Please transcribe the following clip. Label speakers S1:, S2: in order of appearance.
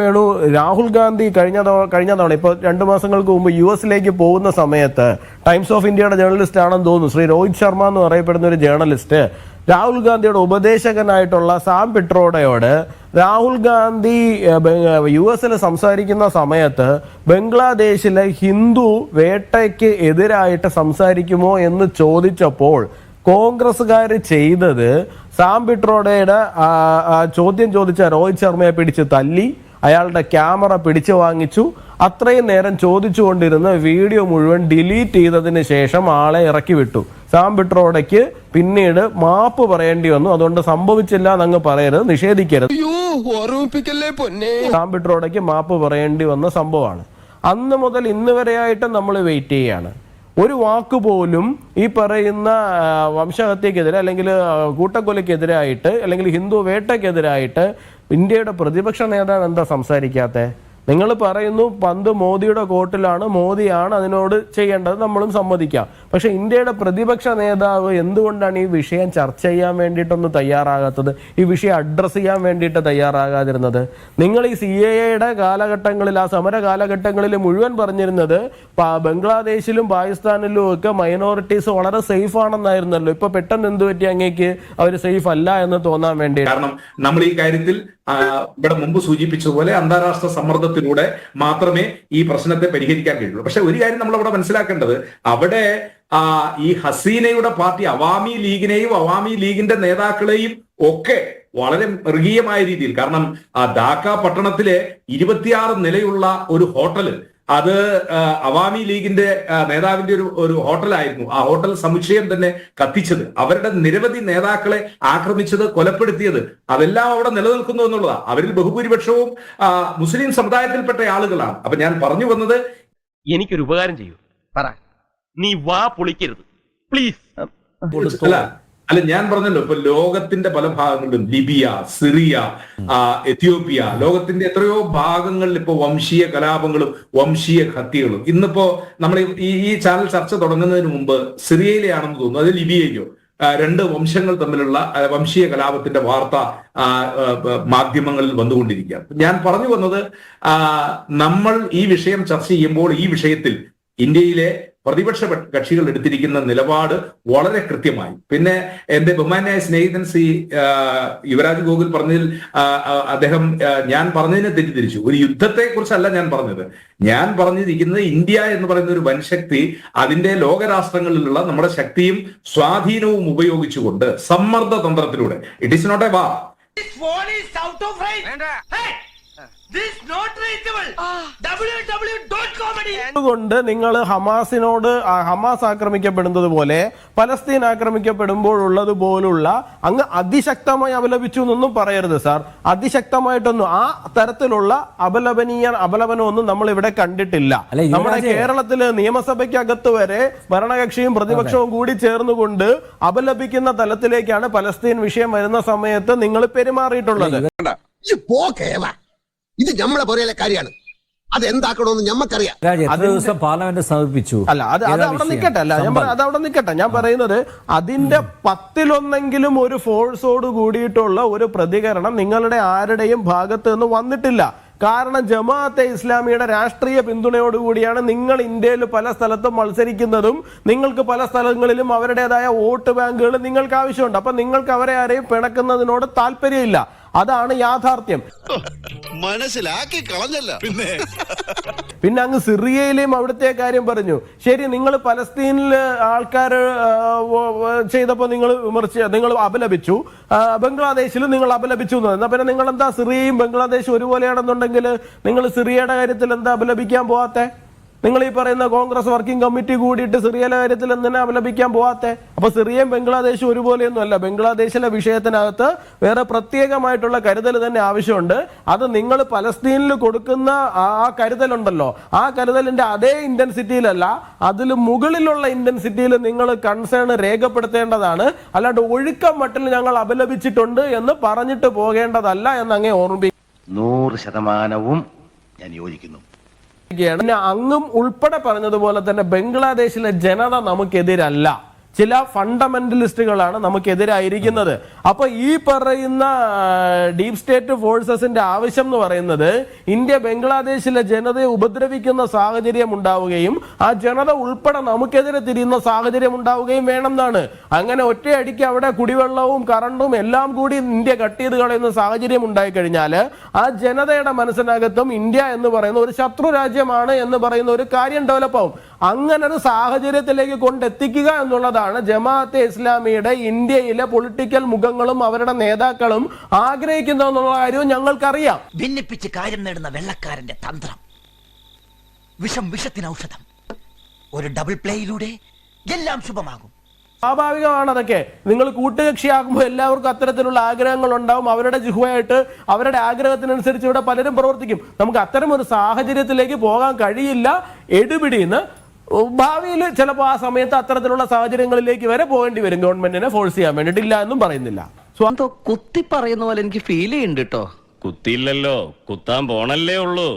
S1: വേണു. രാഹുൽ ഗാന്ധി കഴിഞ്ഞ തവണ കഴിഞ്ഞ തവണ ഇപ്പോൾ രണ്ട് മാസങ്ങൾക്ക് മുമ്പ് യു എസിലേക്ക് പോകുന്ന സമയത്ത് ടൈംസ് ഓഫ് ഇന്ത്യയുടെ ജേർണലിസ്റ്റ് ആണെന്ന് തോന്നുന്നു. ശ്രീ രോഹിത് ശർമ്മ എന്ന് പറയപ്പെടുന്ന ഒരു ജേർണലിസ്റ്റ് രാഹുൽ ഗാന്ധിയുടെ ഉപദേശകനായിട്ടുള്ള സാം പിട്രോഡയോട് രാഹുൽ ഗാന്ധി യു എസിൽ സംസാരിക്കുന്ന സമയത്ത് ബംഗ്ലാദേശിലെ ഹിന്ദു വേട്ടയ്ക്ക് എതിരായിട്ട് സംസാരിക്കുമോ എന്ന് ചോദിച്ചപ്പോൾ കോൺഗ്രസ്സുകാർ ചെയ്തത് സാം പിട്രോഡയുടെ ചോദ്യം ചോദിച്ച രോഹിത് ശർമ്മയെ പിടിച്ച് തല്ലി അയാളുടെ ക്യാമറ പിടിച്ചു വാങ്ങിച്ചു. അത്രയും നേരം ചോദിച്ചുകൊണ്ടിരുന്ന വീഡിയോ മുഴുവൻ ഡിലീറ്റ് ചെയ്തതിന് ശേഷം ആളെ ഇറക്കി വിട്ടു. സാം പിട്രോഡയ്ക്ക് പിന്നീട് മാപ്പ് പറയേണ്ടി വന്നു. അതുകൊണ്ട് സംഭവിച്ചില്ല എന്നങ്ങ് പറയരുത് നിഷേധിക്കരുത്.
S2: അയ്യോ ഓർമ്മിപ്പിക്കല്ലേ പൊന്നെ.
S1: സാം പിട്രോഡയ്ക്ക് മാപ്പ് പറയേണ്ടി വന്ന സംഭവമാണ്. അന്ന് മുതൽ ഇന്ന് വരെയായിട്ട് നമ്മൾ വെയിറ്റ് ചെയ്യാണ്. ഒരു വാക്ക് പോലും ഈ പറയുന്ന വംശഹത്യക്കെതിരെ അല്ലെങ്കിൽ കൂട്ടക്കൊലയ്ക്കെതിരായിട്ട് അല്ലെങ്കിൽ ഹിന്ദു വേട്ടയ്ക്കെതിരായിട്ട് ഇന്ത്യയുടെ പ്രതിപക്ഷ നേതാവ് എന്താ സംസാരിക്കാത്തത് നിങ്ങൾ പറയുന്നു പന്ത് മോദിയുടെ കോട്ടിലാണ് മോദിയാണ് അതിനോട് ചെയ്യേണ്ടത് നമ്മളും സമ്മതിക്കാം. പക്ഷെ ഇന്ത്യയുടെ പ്രതിപക്ഷ നേതാവ് എന്തുകൊണ്ടാണ് ഈ വിഷയം ചർച്ച ചെയ്യാൻ വേണ്ടിയിട്ടൊന്ന് തയ്യാറാകാത്തത്? ഈ വിഷയം അഡ്രസ്സ് ചെയ്യാൻ വേണ്ടിയിട്ട് തയ്യാറാകാതിരുന്നത്? നിങ്ങൾ ഈ സി എ എയുടെ കാലഘട്ടങ്ങളിൽ ആ സമര കാലഘട്ടങ്ങളിൽ മുഴുവൻ പറഞ്ഞിരുന്നത് ബംഗ്ലാദേശിലും പാകിസ്ഥാനിലും ഒക്കെ മൈനോറിറ്റീസ് വളരെ സേഫ് ആണെന്നായിരുന്നല്ലോ. ഇപ്പൊ പെട്ടെന്ന് എന്ത് പറ്റി അങ്ങേക്ക്? അവർ സേഫ് അല്ല എന്ന് തോന്നാൻ വേണ്ടി
S3: കാരണം നമ്മൾ ഈ കാര്യത്തിൽ ഇവിടെ മുമ്പ് സൂചിപ്പിച്ചതുപോലെ അന്താരാഷ്ട്ര സമ്മർദ്ദത്തിലൂടെ മാത്രമേ ഈ പ്രശ്നത്തെ പരിഹരിക്കാൻ കഴിയുള്ളൂ. പക്ഷെ ഒരു കാര്യം നമ്മൾ അവിടെ മനസ്സിലാക്കേണ്ടത് അവിടെ ഈ ഹസീനയുടെ പാർട്ടി അവാമി ലീഗിനെയും അവാമി ലീഗിന്റെ നേതാക്കളെയും ഒക്കെ വളരെ മൃഗീയമായ രീതിയിൽ കാരണം ആ ധാക്ക പട്ടണത്തിലെ ഇരുപത്തിയാറ് നിലയുള്ള ഒരു ഹോട്ടൽ അത് അവാമി ലീഗിന്റെ നേതാവിന്റെ ഒരു ഒരു ഹോട്ടലായിരുന്നു. ആ ഹോട്ടൽ സമുച്ചയം തന്നെ കത്തിച്ചത്. അവരുടെ നിരവധി നേതാക്കളെ ആക്രമിച്ചത് കൊലപ്പെടുത്തിയത് അതെല്ലാം അവിടെ നിലനിൽക്കുന്നു എന്നുള്ളതാണ് അവരിൽ ബഹുഭൂരിപക്ഷവും മുസ്ലിം സമുദായത്തിൽപ്പെട്ട ആളുകളാണ്. അപ്പൊ ഞാൻ പറഞ്ഞു വന്നത്
S4: എനിക്കൊരു ഉപകാരം ചെയ്യൂ. പറ. നീ വാ പൊളിക്കരുത്. പ്ലീസ്
S3: അല്ല അല്ല ഞാൻ പറഞ്ഞല്ലോ ഇപ്പൊ ലോകത്തിന്റെ പല ഭാഗങ്ങളിലും ലിബിയ സിറിയ എത്യോപ്യ. ലോകത്തിന്റെ എത്രയോ ഭാഗങ്ങളിൽ ഇപ്പൊ വംശീയ കലാപങ്ങളും വംശീയ ഹത്യകളും ഇന്നിപ്പോ നമ്മൾ ഈ ഈ ചാനൽ ചർച്ച തുടങ്ങുന്നതിന് മുമ്പ് സിറിയയിലെയാണെന്ന് തോന്നുന്നു അത് ലിബിയയിലോ? രണ്ട് വംശങ്ങൾ തമ്മിലുള്ള വംശീയ കലാപത്തിന്റെ വാർത്ത മാധ്യമങ്ങളിൽ വന്നുകൊണ്ടിരിക്കുക ഞാൻ പറഞ്ഞു വന്നത് നമ്മൾ ഈ വിഷയം ചർച്ച ചെയ്യുമ്പോൾ ഈ വിഷയത്തിൽ ഇന്ത്യയിലെ പ്രതിപക്ഷ കക്ഷികൾ എടുത്തിരിക്കുന്ന നിലപാട് വളരെ കൃത്യമായി. പിന്നെ എന്റെ ബഹുമാനായ സ്നേഹിതൻ സി യുവരാജ് ഗോകുൽ പറഞ്ഞതിൽ അദ്ദേഹം ഞാൻ പറഞ്ഞതിനെ തെറ്റിദ്ധരിച്ചു. ഒരു യുദ്ധത്തെ കുറിച്ചല്ല ഞാൻ പറഞ്ഞത്. ഞാൻ പറഞ്ഞിരിക്കുന്നത് ഇന്ത്യ എന്ന് പറയുന്ന ഒരു വൻശക്തി അതിന്റെ ലോകരാഷ്ട്രങ്ങളിലുള്ള നമ്മുടെ ശക്തിയും സ്വാധീനവും ഉപയോഗിച്ചുകൊണ്ട് സമ്മർദ്ദ തന്ത്രത്തിലൂടെ. It is not a war
S1: അതുകൊണ്ട് നിങ്ങൾ ഹമാസിനോട് ഹമാസ് ആക്രമിക്കപ്പെടുന്നത് പോലെ പലസ്തീൻ ആക്രമിക്കപ്പെടുമ്പോഴുള്ളത് പോലുള്ള അങ്ങ് അതിശക്തമായി അപലപിച്ചു എന്നൊന്നും പറയരുത് സാർ. അതിശക്തമായിട്ടൊന്നും ആ തരത്തിലുള്ള അപലപനീയ അപലപനമൊന്നും നമ്മൾ ഇവിടെ കണ്ടിട്ടില്ല നമ്മുടെ കേരളത്തിൽ നിയമസഭയ്ക്കകത്ത് വരെ ഭരണകക്ഷിയും പ്രതിപക്ഷവും കൂടി ചേർന്നുകൊണ്ട് അപലപിക്കുന്ന തലത്തിലേക്കാണ് പലസ്തീൻ വിഷയം വരുന്ന സമയത്ത് നിങ്ങൾ പെരുമാറിയിട്ടുള്ളത്.
S2: പോ കേള ഇത് നമ്മളെ പോലെയുള്ള കാര്യമാണ്. അത് എന്താക്കണമെന്ന് ഞമ്മക്കറിയാം.
S5: ദിവസം പാർലമെന്റ് സമർപ്പിച്ചു
S1: അല്ല അത് അത് അവിടെ? നിൽക്കട്ടെ അല്ല ഞാൻ. അത് അവിടെ നിൽക്കട്ടെ ഞാൻ പറയുന്നത് അതിന്റെ പത്തിലൊന്നെങ്കിലും ഒരു ഫോഴ്സോട് കൂടിയിട്ടുള്ള ഒരു പ്രതികരണം നിങ്ങളുടെ ആരുടെയും ഭാഗത്ത് നിന്ന് വന്നിട്ടില്ല. കാരണം ജമാഅത്തെ ഇസ്ലാമിയുടെ രാഷ്ട്രീയ പിന്തുണയോടുകൂടിയാണ് നിങ്ങൾ ഇന്ത്യയിൽ പല സ്ഥലത്തും മത്സരിക്കുന്നതും നിങ്ങൾക്ക് പല സ്ഥലങ്ങളിലും അവരുടേതായ വോട്ട് ബാങ്കുകൾ നിങ്ങൾക്ക് ആവശ്യമുണ്ട്. അപ്പൊ നിങ്ങൾക്ക് അവരെ ആരെയും പിണക്കുന്നതിനോട് താല്പര്യമില്ല. അതാണ് യാഥാർത്ഥ്യം.
S6: മനസ്സിലാക്കി കളഞ്ഞല്ല. പിന്നെ?
S1: പിന്നെ അങ്ങ് സിറിയയിലെയും അവിടുത്തെ കാര്യം പറഞ്ഞു. ശരി നിങ്ങൾ പലസ്തീനിൽ ആൾക്കാർ ചെയ്തപ്പോൾ നിങ്ങൾ വിമർശ നിങ്ങൾ അപലപിച്ചു. ബംഗ്ലാദേശിൽ ബംഗ്ലാദേശിലും നിങ്ങൾ അപലപിച്ചു എന്ന് എന്നാ പിന്നെ നിങ്ങൾ എന്താ സിറിയയും ബംഗ്ലാദേശും ഒരുപോലെയാണെന്നുണ്ടെങ്കിൽ നിങ്ങൾ സിറിയയുടെ കാര്യത്തിൽ എന്താ അപലപിക്കാൻ പോവാത്തെ? നിങ്ങൾ ഈ പറയുന്ന കോൺഗ്രസ് വർക്കിംഗ് കമ്മിറ്റി കൂടിയിട്ട് സിറിയയിലെ കാര്യത്തിൽ എന്തിനാ അപലപിക്കാൻ പോവാത്തെ? അപ്പൊ സിറിയയും ബംഗ്ലാദേശും ഒരുപോലെയൊന്നും അല്ല ബംഗ്ലാദേശിലെ വിഷയത്തിനകത്ത് വേറെ പ്രത്യേകമായിട്ടുള്ള കരുതൽ തന്നെ ആവശ്യമുണ്ട്. അത് നിങ്ങൾ പലസ്തീനിൽ കൊടുക്കുന്ന ആ കരുതലുണ്ടല്ലോ. ആ കരുതലിന്റെ അതേ ഇന്റൻസിറ്റിയിലല്ല അതിൽ മുകളിലുള്ള ഇന്റൻസിറ്റിയിൽ നിങ്ങൾ കൺസേൺ രേഖപ്പെടുത്തേണ്ടതാണ്. അല്ലാണ്ട് ഒഴുക്കം മട്ടിൽ ഞങ്ങൾ അപലപിച്ചിട്ടുണ്ട് എന്ന് പറഞ്ഞിട്ട് പോകേണ്ടതല്ല എന്ന് അങ്ങേ ഓർമ്മിപ്പിക്കും
S7: നൂറ് ശതമാനവും ഞാൻ യോജിക്കുന്നു.
S1: പിന്നെ അങ്ങും ഉൾപ്പെടെ പറഞ്ഞതുപോലെ തന്നെ ബംഗ്ലാദേശിലെ ജനത നമുക്കെതിരല്ല. ചില ഫണ്ടമെന്റലിസ്റ്റുകളാണ് നമുക്കെതിരായിരിക്കുന്നത്. അപ്പൊ ഈ പറയുന്ന ഡീപ് സ്റ്റേറ്റ് ഫോഴ്സസിന്റെ ആവശ്യം എന്ന് പറയുന്നത് ഇന്ത്യ ബംഗ്ലാദേശിലെ ജനതയെ ഉപദ്രവിക്കുന്ന സാഹചര്യം ഉണ്ടാവുകയും ആ ജനത ഉൾപ്പെടെ നമുക്കെതിരെ തിരിയുന്ന സാഹചര്യം ഉണ്ടാവുകയും വേണമെന്നാണ്. അങ്ങനെ ഒറ്റയടിക്ക് അവിടെ കുടിവെള്ളവും കറണ്ടും എല്ലാം കൂടി ഇന്ത്യ കട്ട് ചെയ്ത് കളയുന്ന സാഹചര്യം ഉണ്ടായി കഴിഞ്ഞാൽ ആ ജനതയുടെ മനസ്സിനകത്തും ഇന്ത്യ എന്ന് പറയുന്ന ഒരു ശത്രു രാജ്യമാണ് എന്ന് പറയുന്ന ഒരു കാര്യം ഡെവലപ്പ് ആവും. അങ്ങനെ ഒരു സാഹചര്യത്തിലേക്ക് കൊണ്ടെത്തിക്കുക എന്നുള്ളതാണ് ജമാഅത്തെ ഇസ്ലാമിയുടെ ഇന്ത്യയിലെ പൊളിറ്റിക്കൽ മുഖങ്ങളും അവരുടെ നേതാക്കളും ആഗ്രഹിക്കുന്നതെന്നുള്ള കാര്യവും ഞങ്ങൾക്കറിയാം.
S8: ഭിന്നിപ്പിച്ച് കാര്യം നേടുന്ന വെള്ളക്കാരന്റെ തന്ത്രം. വിഷം വിഷത്തിന് ഔഷധം ഒരു ഡബിൾ പ്ലേയിലൂടെ എല്ലാം ശുഭമാകും.
S1: സ്വാഭാവികമാണ് അതൊക്കെ. നിങ്ങൾ കൂട്ടുകക്ഷിയാകുമ്പോൾ എല്ലാവർക്കും അത്തരത്തിലുള്ള ആഗ്രഹങ്ങൾ ഉണ്ടാവും. അവരുടെ ജിഹുവായിട്ട് അവരുടെ ആഗ്രഹത്തിനനുസരിച്ച് ഇവിടെ പലരും പ്രവർത്തിക്കും. നമുക്ക് അത്തരം ഒരു സാഹചര്യത്തിലേക്ക് പോകാൻ കഴിയില്ല. എടുപിടിന്ന് ഭാവിയിൽ ചിലപ്പോൾ ആ സമയത്ത് അത്തരത്തിലുള്ള സാഹചര്യങ്ങളിലേക്ക് വരെ പോകേണ്ടി വരും. ഗവൺമെന്റിനെ ഫോഴ്സ് ചെയ്യാൻ വേണ്ടിയിട്ടില്ല എന്നും പറയുന്നില്ല.
S5: കുത്തി പറയുന്ന പോലെ എനിക്ക് ഫീൽ ചെയ്യുന്നുണ്ട് കേട്ടോ
S9: കുത്തിയില്ലല്ലോ. കുത്താൻ പോണല്ലേ ഉള്ളൂ.